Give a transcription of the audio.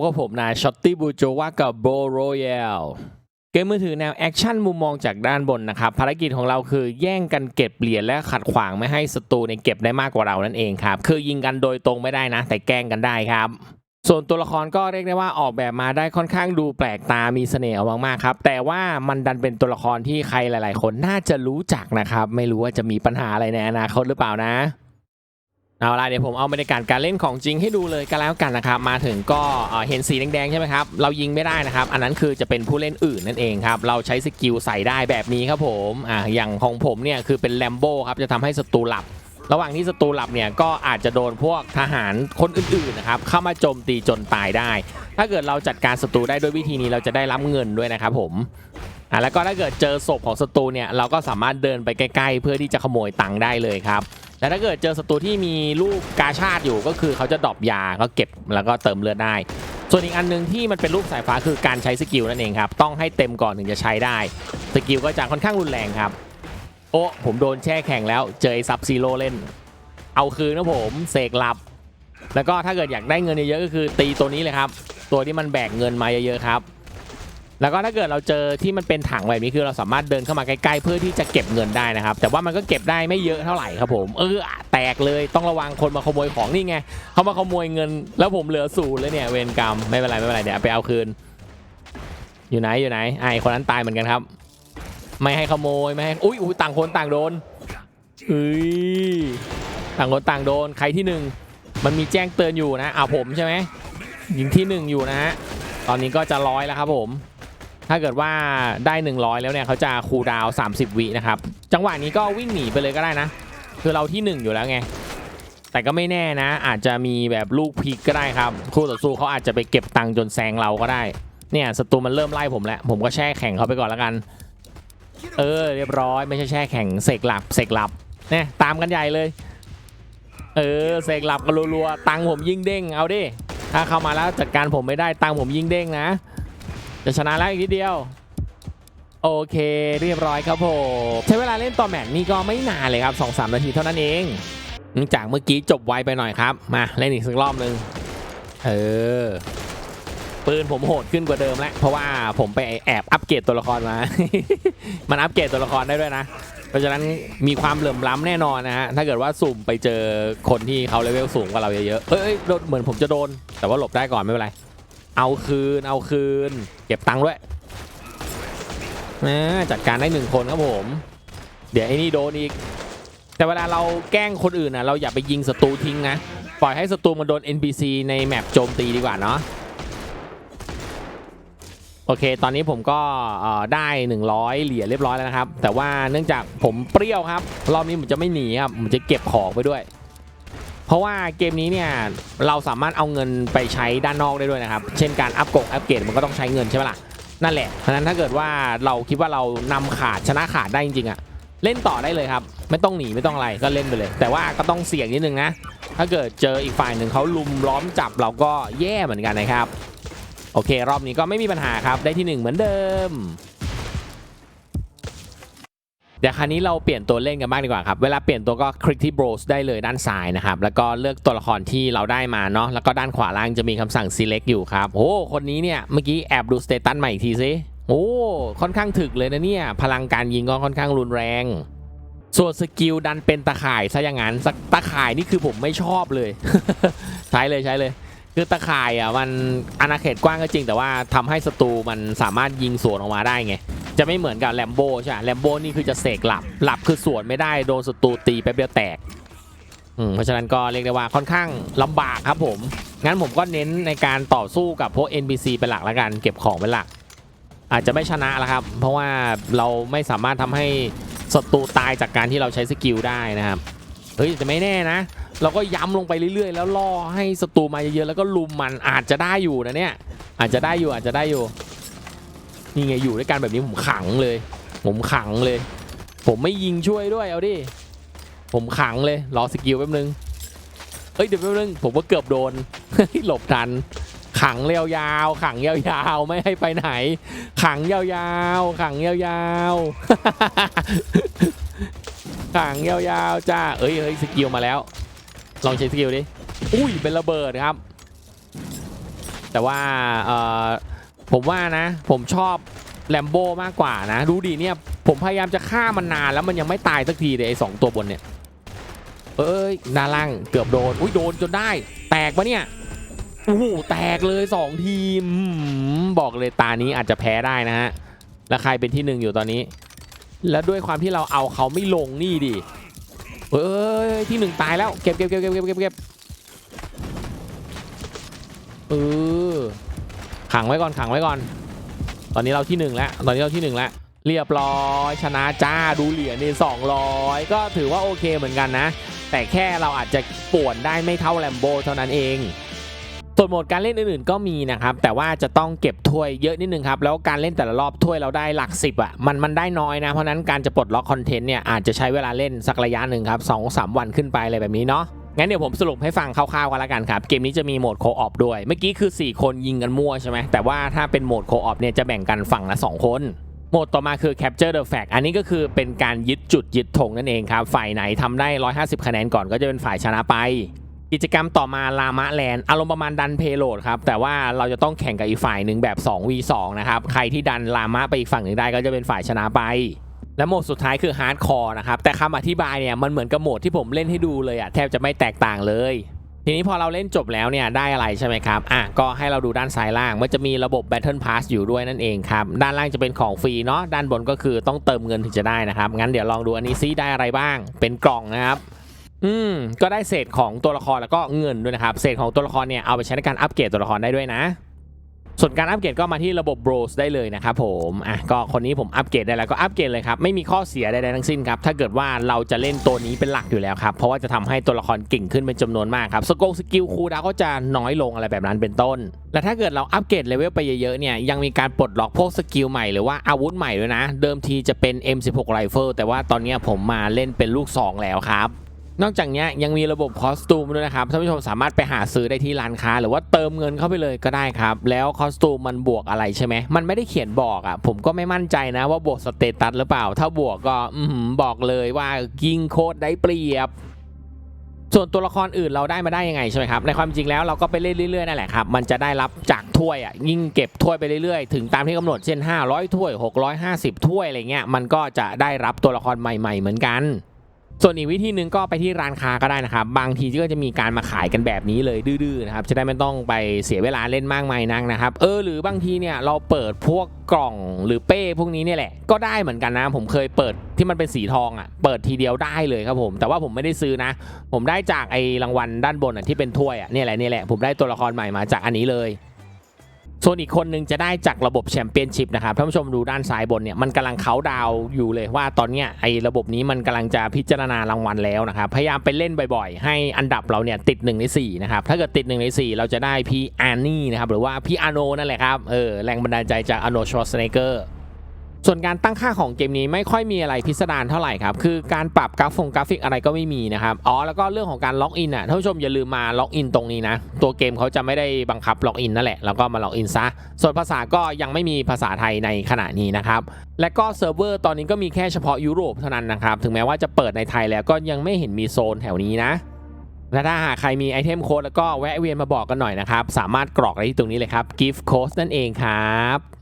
บกับผมนายช็อตตี้บูโจวากับโบโรย l เกมมือถือแนวแอคชั่นมุมมองจากด้านบนนะครับ ภารกิจของเราคือแย่งกันเก็บเหรียญและขัดขวางไม่ให้ศัตรูในเก็บได้มากกว่าเรานั่นเองครับ คือยิงกันโดยตรงไม่ได้นะ แต่แกล้งกันได้ครับ ส่วนตัวละครก็เรียกได้ว่าออกแบบมาได้ค่อนข้างดูแปลกตามีเสน่ห์มากๆครับ แต่ว่ามันดันเป็นตัวละครที่ใครหลาย ๆ คนน่าจะรู้จักนะครับ ไม่รู้ว่าจะมีปัญหาอะไรในอนาคตหรือเปล่านะ เอาละเดี๋ยวผมเอาบรรยากาศการเล่นของจริงให้ดูเลยก็แล้วกันนะครับ มาถึงก็เห็นสีแดงๆใช่ไหมครับ เรายิงไม่ได้นะครับ อันนั้นคือจะเป็นผู้เล่นอื่นนั่นเองครับ เราใช้สกิลใส่ได้แบบนี้ครับผมอ่าอย่างของผมเนี่ยคือเป็นแลมโบ้ครับ จะทำให้ศัตรูหลับ ระหว่างที่ศัตรูหลับเนี่ยก็อาจจะโดนพวกทหารคนอื่นๆนะครับเข้ามาโจมตีจนตายได้ ถ้าเกิดเราจัดการศัตรูได้ด้วยวิธีนี้เราจะได้รับเงินด้วยนะครับผมอ่าแล้วก็ถ้าเกิดเจอศพของศัตรูเนี่ยเราก็สามารถเดินไปใกล้ ๆ เพื่อที่จะขโมยตังค์ได้เลยครับ แต่ถ้าเกิดเจอศัตรูที่มีรูปกาชาดอยู่ก็คือเขาจะดรอปยาก็เก็บแล้วก็เติมเลือดได้ ส่วนอีกอันหนึงที่มันเป็นรูปสายฟ้าคือการใช้สกิลนั่นเองครับ ต้องให้เต็มก่อนถึงจะใช้ได้ สกิลก็จะค่อนข้างรุนแรงครับ โอ้ผมโดนแช่แข็งแล้วเจอไอซับซีโร่เล่น เอาคืนนะผมเสกหลับ แล้วก็ถ้าเกิดอยากได้เงินเยอะๆก็คือตีตัวนี้เลยครับ ตัวที่มันแบกเงินมาเยอะๆครับ แล้วก็ถ้าเกิดเราเจอที่มันเป็นถังแบบนี้คือเราสามารถเดินเข้ามาใกล้ๆเพื่อที่จะเก็บเงินได้นะครับ แต่ว่ามันก็เก็บได้ไม่เยอะเท่าไหร่ครับผมเออแตกเลยต้องระวังคนมาขโมยของนี่ไงเขามาขโมยเงิน แล้วผมเหลือศูนย์เลยเนี่ยเวรกรรมไม่เป็นไรไม่เป็นไรเดี๋ยวไปเอาคืน อยู่ไหนอยู่ไหนไอคนนั้นตายเหมือนกันครับ ไม่ให้ขโมยไม่ให้อุ้ยอุ้ยต่างคนต่างโดนเฮ้ยต่างคนต่างโดนใครที่หนึ่งมันมีแจ้งเตือนอยู่นะเอาผมใช่ไหมยิงที่หนึ่งอยู่นะฮะตอนนี้ก็จะร้อยแล้วครับผม ถ้าเกิดว่าได้ 100 แล้วเนี่ยเขาจะคูลดาวน์30 วินะครับ จังหวะนี้ก็วิ่งหนีไปเลยก็ได้นะ คือเราที่ 1 อยู่แล้วไง แต่ก็ไม่แน่นะ อาจจะมีแบบลูกพลิกก็ได้ครับคู่ต่อสู้เขาอาจจะไปเก็บตังค์จนแซงเราก็ได้ เนี่ยศัตรูมันเริ่มไล่ผมแล้ว ผมก็แช่แข่งเขาไปก่อนแล้วกัน เออ เรียบร้อยไม่ใช่แช่แข่งเสกหลับเสกหลับเนี่ยตามกันใหญ่เลย เออเสกหลับกันรัวๆตังค์ผมยิ่งเด้งเอาดิถ้าเข้ามาแล้วจัดการผมไม่ได้ตังค์ผมยิ่งเด้งนะ จะชนะแล้วอีกนิดเดียว โอเคเรียบร้อยครับผมใช้เวลาเล่นต่อแมตช์นี่ก็ไม่นานเลยครับ2-3นาทีเท่านั้นเองเนื่องจากเมื่อกี้จบไวไปหน่อยครับ มาเล่นอีกสักรอบหนึ่งเออ ปืนผมโหดขึ้นกว่าเดิมแล้ว เพราะว่าผมไปแอบอัปเกรดตัวละครมา มันอัปเกรดตัวละครได้ด้วยนะ เพราะฉะนั้นมีความเหลื่อมล้ำแน่นอนนะฮะ ถ้าเกิดว่าสุ่มไปเจอคนที่เขาเลเวลสูงกว่าเราเยอะๆเอ้ยเอ้ยโดนเหมือนผมจะโดน แต่ว่าหลบได้ก่อนไม่เป็นไร เอาคืนเอาคืน เก็บตังค์ด้วยนะจัดการได้หนึ่งคนครับผม เดี๋ยวไอ้นี่โดนอีก แต่เวลาเราแกล้งคนอื่นนะเราอย่าไปยิงศัตรูทิ้งนะ ปล่อยให้ศัตรูมันโดน NPC ในแมปโจมตีดีกว่าเนาะโอเค ตอนนี้ผมก็เอ่อได้ 100 เหรียญเรียบร้อยแล้วนะครับ แต่ว่าเนื่องจากผมเปรี้ยวครับ รอบนี้ผมจะไม่หนีครับ ผมจะเก็บของไปด้วย เพราะว่าเกมนี้เนี่ยเราสามารถเอาเงินไปใช้ด้านนอกได้ด้วยนะครับ เช่นการอัพกงอัพเกรดมันก็ต้องใช้เงินใช่ไหมล่ะนั่นแหละเพราะฉะนั้นถ้าเกิดว่าเราคิดว่าเรานำขาดชนะขาดได้จริงๆอะเล่นต่อได้เลยครับ ไม่ต้องหนีไม่ต้องอะไรก็เล่นไปเลย แต่ว่าก็ต้องเสี่ยงนิดนึงนะ ถ้าเกิดเจออีกฝ่ายหนึ่งเขาลุมล้อมจับเราก็แย่เหมือนกันนะครับ โอเค รอบนี้ก็ไม่มีปัญหาครับได้ที่หนึ่งเหมือนเดิม เดี๋ยวคราวนี้เราเปลี่ยนตัวเล่นกันบ้างดีกว่าครับ เวลาเปลี่ยนตัวก็คลิกที่ Bros ได้เลยด้านซ้ายนะครับ แล้วก็เลือกตัวละครที่เราได้มาเนาะ แล้วก็ด้านขวาล่างจะมีคำสั่ง select อยู่ครับ โอ้ คนนี้เนี่ย เมื่อกี้แอบดูสเตตัสใหม่อีกทีซิโอ้ ค่อนข้างถึกเลยนะเนี่ย พลังการยิงก็ค่อนข้างรุนแรง ส่วนสกิลดันเป็นตะข่ายซะอย่างนั้นสักตะข่ายนี่คือผมไม่ชอบเลย ใช้เลยใช้เลยคือตะข่ายอะมันอาณาเขตกว้างก็จริง แต่ว่าทำให้ศัตรูมันสามารถยิงสวนออกมาได้ไง จะไม่เหมือนกับแลมโบใช่ไหมแลมโบนี่คือจะเสกหลับ หลับคือสวนไม่ได้โดนศัตรูตีแป๊บเดียวแตกเพราะฉะนั้นก็เรียกได้ว่าค่อนข้างลำบากครับผม งั้นผมก็เน้นในการต่อสู้กับพวก NPC เป็นหลักแล้วกันเก็บของเป็นหลัก อาจจะไม่ชนะแล้วครับ เพราะว่าเราไม่สามารถทำให้ศัตรูตายจากการที่เราใช้สกิลได้นะครับ เฮ้ยแต่ไม่แน่นะ เราก็ย้ำลงไปเรื่อยๆ แล้วล่อให้ศัตรูมาเยอะๆแล้วก็ลุมมันอาจจะได้อยู่นะเนี่ยอาจจะได้อยู่อาจจะได้อยู่ นี่ไงอยู่ด้วยกันแบบนี้ผมขังเลย ผมขังเลย ผมไม่ยิงช่วยด้วยเอาดิ ผมขังเลยรอสกิลแป๊บนึงเอ้ยเดี๋ยวแป๊บนึงผมก็เกือบโดนหลบทัน ขังเรียาวๆขังยาวๆไม่ให้ไปไหน ขังยาวๆขังยาวๆขังยาวๆจ้าเอ้ยเฮ้ยสกิลมาแล้ว ลองใช้สกิลดิอุ้ยเป็นระเบิดครับ แต่ว่าเอ่อ ผมว่านะ ผมชอบแลมโบมากกว่านะ ดูดิเนี่ย ผมพยายามจะฆ่ามันนานแล้วมันยังไม่ตายสักทีเลยไอ้สองตัวบนเนี่ย เอ้ยด้าล่างเกือบโดน อุ้ยโดนจนได้ แตกปะเนี่ยโอ้โหแตกเลยสองทีมอืมบอกเลยตานี้อาจจะแพ้ได้นะฮะ แล้วใครเป็นที่หนึ่งอยู่ตอนนี้ แล้วด้วยความที่เราเอาเขาไม่ลงนี่ดิ เอ้ยที่หนึ่งตายแล้ว เก็บเก็บเก็บเก็บเก็บเก็บเก็บเออ ขังไว้ก่อนขังไว้ก่อน ตอนนี้เราที่หนึ่งแล้วตอนนี้เราที่หนึ่งแล้วเรียบร้อยชนะจ้าดูเหรียญนี่200ก็ถือว่าโอเคเหมือนกันนะ แต่แค่เราอาจจะป่วนได้ไม่เท่าแลมโบเท่านั้นเองส่วนโหมดการเล่นอื่นๆก็มีนะครับ แต่ว่าจะต้องเก็บถ้วยเยอะนิดนึงครับ แล้วการเล่นแต่ละรอบถ้วยเราได้หลักสิบอะมันมันได้น้อยนะ เพราะฉะนั้นการจะปลดล็อกคอนเทนต์เนี่ยอาจจะใช้เวลาเล่นสักระยะหนึ่งครับสองสามวันขึ้นไปอะไรแบบนี้เนาะ งั้นเดี๋ยวผมสรุปให้ฟังคร่าวๆกันละกันครับ เกมนี้จะมีโหมดโคออฟด้วย เมื่อกี้คือ 4 คนยิงกันมั่วใช่ไหมแต่ว่าถ้าเป็นโหมดโคออฟเนี่ยจะแบ่งกันฝั่งละ 2 คนโหมดต่อมาคือ capture the flag อันนี้ก็คือเป็นการยึดจุดยึดธงนั่นเองครับ ฝ่ายไหนทำได้ 150 คะแนนก่อนก็จะเป็นฝ่ายชนะไป กิจกรรมต่อมาลามะแลน์อารมณ์ประมาณดันเพโลดครับ แต่ว่าเราจะต้องแข่งกับอีกฝ่ายหนึ่งแบบ 2v2 นะครับ ใครที่ดันลามะไปอีกฝั่งหนึ่งได้ก็จะเป็นฝ่ายชนะไป และโหมดสุดท้ายคือฮาร์ดคอร์นะครับ แต่คำอธิบายเนี่ยมันเหมือนกับโหมดที่ผมเล่นให้ดูเลยอะแทบจะไม่แตกต่างเลย ทีนี้พอเราเล่นจบแล้วเนี่ยได้อะไรใช่ไหมครับอะก็ให้เราดูด้านซ้ายล่างมันจะมีระบบ Battle Pass อยู่ด้วยนั่นเองครับ ด้านล่างจะเป็นของฟรีเนาะด้านบนก็คือต้องเติมเงินถึงจะได้นะครับ งั้นเดี๋ยวลองดูอันนี้ซิได้อะไรบ้าง เป็นกล่องนะครับอืมก็ได้เศษของตัวละครแล้วก็เงินด้วยนะครับเศษของตัวละครเนี่ยเอาไปใช้ในการอัปเกรดตัวละครได้ด้วยนะ ส่วนการอัปเกรดก็มาที่ระบบ Bros ได้เลยนะครับผมอะก็คนนี้ผมอัปเกรดได้แล้วก็อัปเกรดเลยครับไม่มีข้อเสียใดๆทั้งสิ้นครับถ้าเกิดว่าเราจะเล่นตัวนี้เป็นหลักอยู่แล้วครับเพราะว่าจะทำให้ตัวละครเก่งขึ้นเป็นจำนวนมากครับสกงสกิลคูดาก็จะน้อยลงอะไรแบบนั้นเป็นต้น และถ้าเกิดเราอัปเกรดเลเวลไปเยอะๆเนี่ยยังมีการปลดล็อกพวกสกิลใหม่หรือว่าอาวุธใหม่ด้วยนะ เดิมทีจะเป็น M16 Rifle แต่ว่าตอนนี้ผมมาเล่นเป็นลูกซองแล้วครับ นอกจากนี้ยังมีระบบคอสตูมด้วยนะครับท่านผู้ชมสามารถไปหาซื้อได้ที่ร้านค้า หรือว่าเติมเงินเข้าไปเลยก็ได้ครับ แล้วคอสตูมมันบวกอะไรใช่ไหมมันไม่ได้เขียนบอกอะผมก็ไม่มั่นใจนะว่าบวกสเตตัสหรือเปล่า ถ้าบวกก็อืบอกเลยว่ายิงโคตรได้เปรียบส่วนตัวละครอื่นเราได้มาได้ยังไงใช่ไหมครับในความจริงแล้วเราก็ไปเล่นเรื่อยๆนั่นแหละครับมันจะได้รับจากถ้วยอะยิ่งเก็บถ้วยไปเรื่อยๆ ถึงตามที่กำหนดเช่น 500 ถ้วย 650 ถ้วยอะไรเงี้ยมันก็จะได้รับตัวละครใหม่ๆเหมือนกัน ส่วนอีกวิธีหนึ่งก็ไปที่ร้านค้าก็ได้นะครับ บางทีก็จะมีการมาขายกันแบบนี้เลยดื้อๆนะครับจะได้ไม่ต้องไปเสียเวลาเล่นมากมายนักนะครับเออหรือบางทีเนี่ยเราเปิดพวกกล่องหรือเป้พวกนี้เนี่ยแหละก็ได้เหมือนกันนะ ผมเคยเปิดที่มันเป็นสีทองอะเปิดทีเดียวได้เลยครับผม แต่ว่าผมไม่ได้ซื้อนะ ผมได้จากไอ้รางวัลด้านบนอะที่เป็นถ้วยอะเนี่ยแหละเนี่ยแหละผมได้ตัวละครใหม่มาจากอันนี้เลย ส่วนอีกคนนึงจะได้จากระบบแชมเปี้ยนชิพนะครับท่านผู้ชมดูด้านซ้ายบนเนี่ยมันกำลังเขาดาวอยู่เลยว่าตอนเนี้ยไอ้ระบบนี้มันกำลังจะพิจารณารางวัลแล้วนะครับ พยายามไปเล่นบ่อยๆ ให้อันดับเราเนี่ยติด 1 ใน 4 นะครับ ถ้าเกิดติด 1 ใน 4 เราจะได้พี่อาร์นี่นะครับ หรือว่าพี่อาโนนั่นแหละครับเออแรงบันดาลใจจากอโนชอสเนเกอร์ ส่วนการตั้งค่าของเกมนี้ไม่ค่อยมีอะไรพิสดารเท่าไหร่ครับ คือการปรับกราฟงกราฟิกอะไรก็ไม่มีนะครับ อ๋อ แล้วก็เรื่องของการล็อกอินอะ ท่านผู้ชมอย่าลืมมาล็อกอินตรงนี้นะ ตัวเกมเขาจะไม่ได้บังคับล็อกอินนั่นแหละ แล้วก็มาล็อกอินซะ ส่วนภาษาก็ยังไม่มีภาษาไทยในขณะนี้นะครับ และก็เซิร์ฟเวอร์ตอนนี้ก็มีแค่เฉพาะยุโรปเท่านั้นนะครับ ถึงแม้ว่าจะเปิดในไทยแล้วก็ยังไม่เห็นมีโซนแถวนี้นะและถ้าหากใครมีไอเทมโค้ดแล้วก็แวะเวียนมาบอกกันหน่อยนะครับ สามารถกรอกได้ที่ตรงนี้เลยครับ gift code นั่นเองครับ